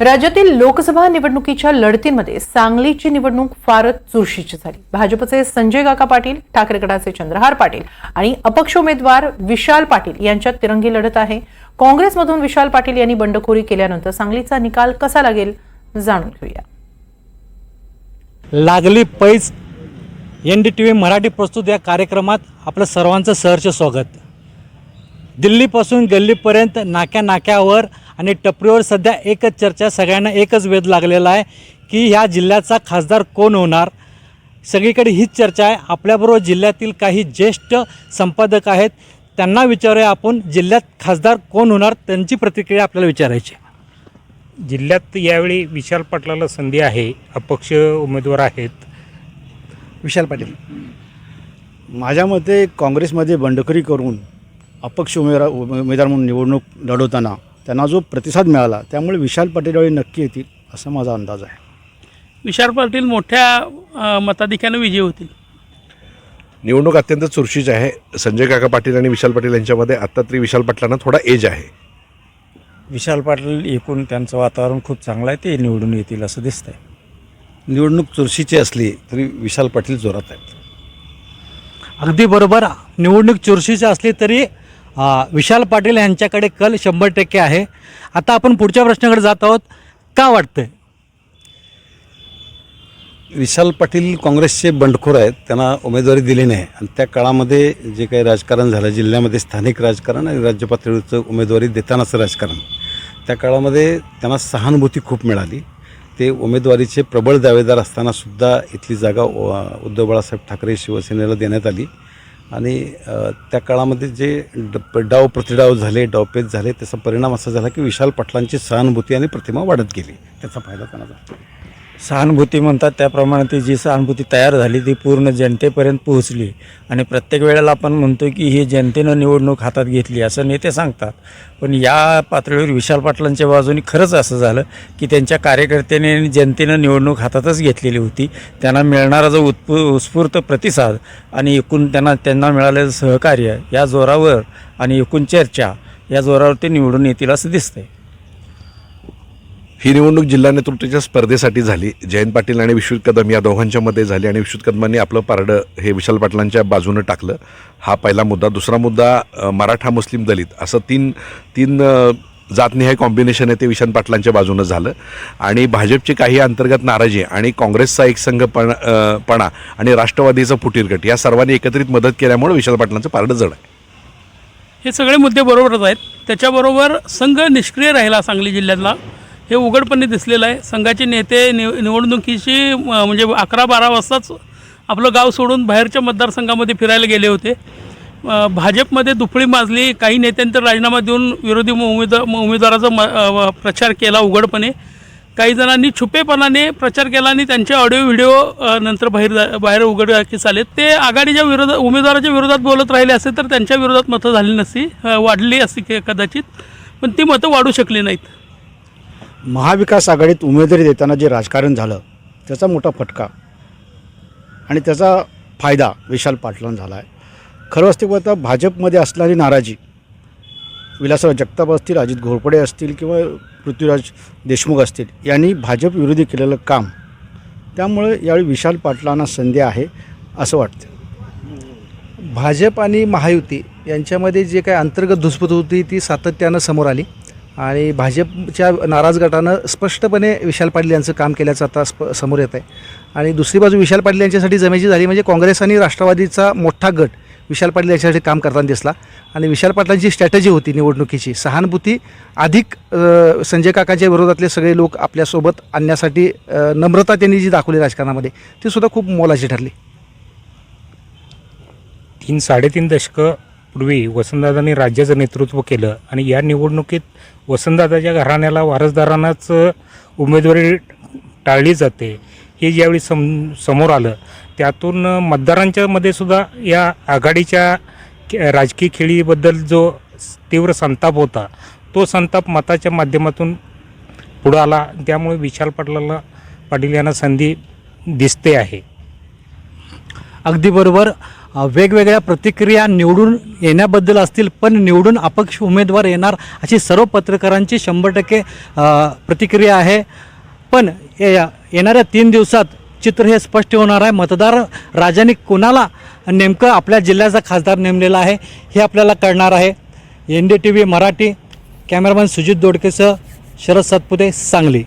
राज्यातील लोकसभा निवडणुकीच्या लढतींमध्ये सांगलीची निवडणूक फारच चुरशीची झाली. भाजपचे संजय काका पाटील ठाकरे गटाचे चंद्रहार पाटील आणि अपक्ष उमेदवार विशाल पाटील यांच्यात तिरंगी लढत आहे. काँग्रेसमधून विशाल पाटील यांनी बंडखोरी केल्यानंतर सांगलीचा निकाल कसा लागेल जाणून घेऊया. लागली पैज N D T V Marathi प्रस्तुत या कार्यक्रमात आपलं सर्वांचं सहर्ष स्वागत. दिल्लीपासून गल्लीपर्यंत नाक्या नाक्यावर आणि टपरीवर सध्या एकच चर्चा सगळ्यांना एकच वेध लागलेला आहे की ह्या जिल्ह्याचा खासदार कोण होणार? सगळीकडे हीच चर्चा आहे. आपल्याबरोबर जिल्ह्यातील काही ज्येष्ठ संपादक आहेत. त्यांना विचारूया आपण जिल्ह्यात खासदार कोण होणार? त्यांची प्रतिक्रिया आपल्याला विचारायची. जिल्ह्यात यावेळी विशाल पाटलाला संधी आहे. अपक्ष उमेदवार आहेत. विशाल पाटील माझ्या मते काँग्रेसमध्ये बंडखोरी करून अपक्ष उमेदवार उमेदवार म्हणून निवडणूक लढवताना त्यांना जो प्रतिसाद मिळाला त्यामुळे विशाल पाटील यावेळी नक्की येतील असा माझा अंदाज आहे. विशाल पाटील मोठ्या मताधिक्यानं विजयी होतील. निवडणूक अत्यंत चुरशीची आहे. संजय काका पाटील आणि विशाल पाटील यांच्यामध्ये आत्ता तरी विशाल पाटलांना थोडा एज आहे. विशाल पाटील एकूण त्यांचं वातावरण खूप चांगलं आहे ते निवडून येतील असं दिसतंय. निवडणूक चुरशीची असली तरी विशाल पाटील जोरात आहेत. अगदी बरोबर. निवडणूक चुरशीची असली तरी विशाल पाटील यांच्याकडे कल शंभर टक्के आहे. आता आपण पुढच्या प्रश्नाकडे जात आहोत. का वाटतंय? विशाल पाटील काँग्रेसचे बंडखोर आहेत. त्यांना उमेदवारी दिली नाही. आणि त्या काळामध्ये जे काही राजकारण झालं जिल्ह्यामध्ये स्थानिक राजकारण आणि राज्य पातळीवरचं उमेदवारी देतानाचं राजकारण त्या काळामध्ये त्यांना सहानुभूती खूप मिळाली. ते उमेदवारीचे प्रबळ दावेदार असतानासुद्धा इथली जागा उद्धव बाळासाहेब ठाकरे शिवसेनेला देण्यात आली. आणि त्या काळामध्ये जे ड डाव प्रतिडाव झाले डावपेच झाले त्याचा परिणाम असा झाला की विशाल पाटलांची सहानुभूती आणि प्रतिमा वाढत गेली. त्याचा फायदा त्यांना झाला सहानुभूती म्हणतात त्याप्रमाणे ती जी सहानुभूती तयार झाली ती पूर्ण जनतेपर्यंत पोहोचली. आणि प्रत्येक वेळेला आपण म्हणतो की ही जनतेनं निवडणूक हातात घेतली असं नेते सांगतात. पण या पातळीवर विशाल पाटलांच्या बाजूने खरंच असं झालं की त्यांच्या कार्यकर्त्याने आणि जनतेनं निवडणूक हातातच घेतलेली होती. त्यांना मिळणारा जो उत्पू उत्स्फूर्त प्रतिसाद आणि एकूण त्यांना त्यांना मिळालेलं सहकार्य या जोरावर आणि एकूण चर्चा या जोरावर ते निवडून येतील असं दिसतंय. ही निवडणूक जिल्हा नेतृत्वाच्या स्पर्धेसाठी झाली. जयंत पाटील आणि विश्वजित कदम या दोघांच्या मध्ये झाली आणि विश्वजित कदमांनी आपलं पारडं हे विशाल पाटलांच्या बाजूनं टाकलं. हा पहिला मुद्दा. दुसरा मुद्दा मराठा मुस्लिम दलित. असं तीन तीन जातनिहाय कॉम्बिनेशन आहे ते विशाल पाटलांच्या बाजूनं झालं. आणि भाजपची काही अंतर्गत नाराजी आणि काँग्रेसचा एक संघ पण पणा आणि राष्ट्रवादीचा फुटीरगट या सर्वांनी एकत्रित मदत केल्यामुळे विशाल पाटलांचं पारडं जड आहे. हे सगळे मुद्दे बरोबरच आहेत. त्याच्याबरोबर संघ निष्क्रिय राहिला सांगली जिल्ह्यातला. हे उघडपणे दिसलेलं आहे. संघाचे नेते निव निवडणुकीची म्हणजे अकरा बारा वाजताच आपलं गाव सोडून बाहेरच्या मतदारसंघामध्ये फिरायला गेले होते. भाजपमध्ये दुफळी माजली काही नेत्यांनी तर राजीनामा देऊन विरोधी उमेदवार उमेदवाराचा म प्रचार केला उघडपणे. काही जणांनी छुपेपणाने प्रचार केला आणि त्यांचे ऑडिओ व्हिडिओ नंतर बाहेर बाहेर उघडकीस आले ते आघाडीच्या विरोधात उमेदवाराच्या विरोधात बोलत राहिले असते तर त्यांच्या विरोधात मतं झाली नसती वाढली असती के- कदाचित. पण ती मतं वाढू शकली नाहीत. महाविकास आघाडीत उमेदवारी देताना जे राजकारण झालं त्याचा मोठा फटका आणि त्याचा फायदा विशाल पाटलांना झाला आहे खरं असते पाहता भाजपमध्ये असणारी नाराजी विलासराव जगताप असतील अजित घोरपडे असतील किंवा पृथ्वीराज देशमुख असतील यांनी भाजप विरोधी केलेलं काम त्यामुळे यावेळी विशाल पाटलांना संधी आहे असं वाटतं भाजप आणि महायुती यांच्यामध्ये जे काही अंतर्गत धुसफूत होती ती सातत्यानं समोर आली. आणि भाजपच्या नाराज गटानं स्पष्टपणे विशाल पाटील यांचं काम केल्याचं आता स्प समोर येत आहे आणि दुसरी बाजू विशाल पाटील यांच्यासाठी जमेची झाली म्हणजे काँग्रेस आणि राष्ट्रवादीचा मोठा गट विशाल पाटील यांच्यासाठी काम करताना दिसला. आणि विशाल पाटलांची स्ट्रॅटजी होती निवडणुकीची. सहानुभूती अधिक संजय काकाच्या विरोधातले सगळे लोक आपल्यासोबत आणण्यासाठी नम्रता त्यांनी जी दाखवली राजकारणामध्ये ती सुद्धा खूप मोलाची ठरली. तीन साडेतीन दशकं पूर्वी वसंतदादांनी राज्याचं नेतृत्व केलं आणि या निवडणुकीत वसंतदादाच्या घराण्याला वारसदारांनाच उमेदवारी टाळली जाते. हे ज्यावेळी सम समोर आलं त्यातून मतदारांच्या मध्ये सुद्धा या आघाडीच्या राजकीय खेळीबद्दल जो तीव्र संताप होता तो संताप मताच्या माध्यमातून पुढं आला. त्यामुळे विशाल पाटलाला पाटील यांना संधी दिसते आहे. अगदी बरोबर. वेगवेगळ्या प्रतिक्रिया निवडून येण्याबद्दल असतील पण निवडून अपक्ष उमेदवार येणार अशी सर्व पत्रकारांची शंभर टक्के प्रतिक्रिया आहे. पण ये- येणाऱ्या तीन दिवसात चित्र हे स्पष्ट होणार आहे. मतदार राजाने कोणाला नेमकं आपल्या जिल्ह्याचा खासदार नेमलेला आहे हे आपल्याला कळणार आहे. N D T V Marathi cameraman Sujit दोडकेसह Sharad Satpute Sangli.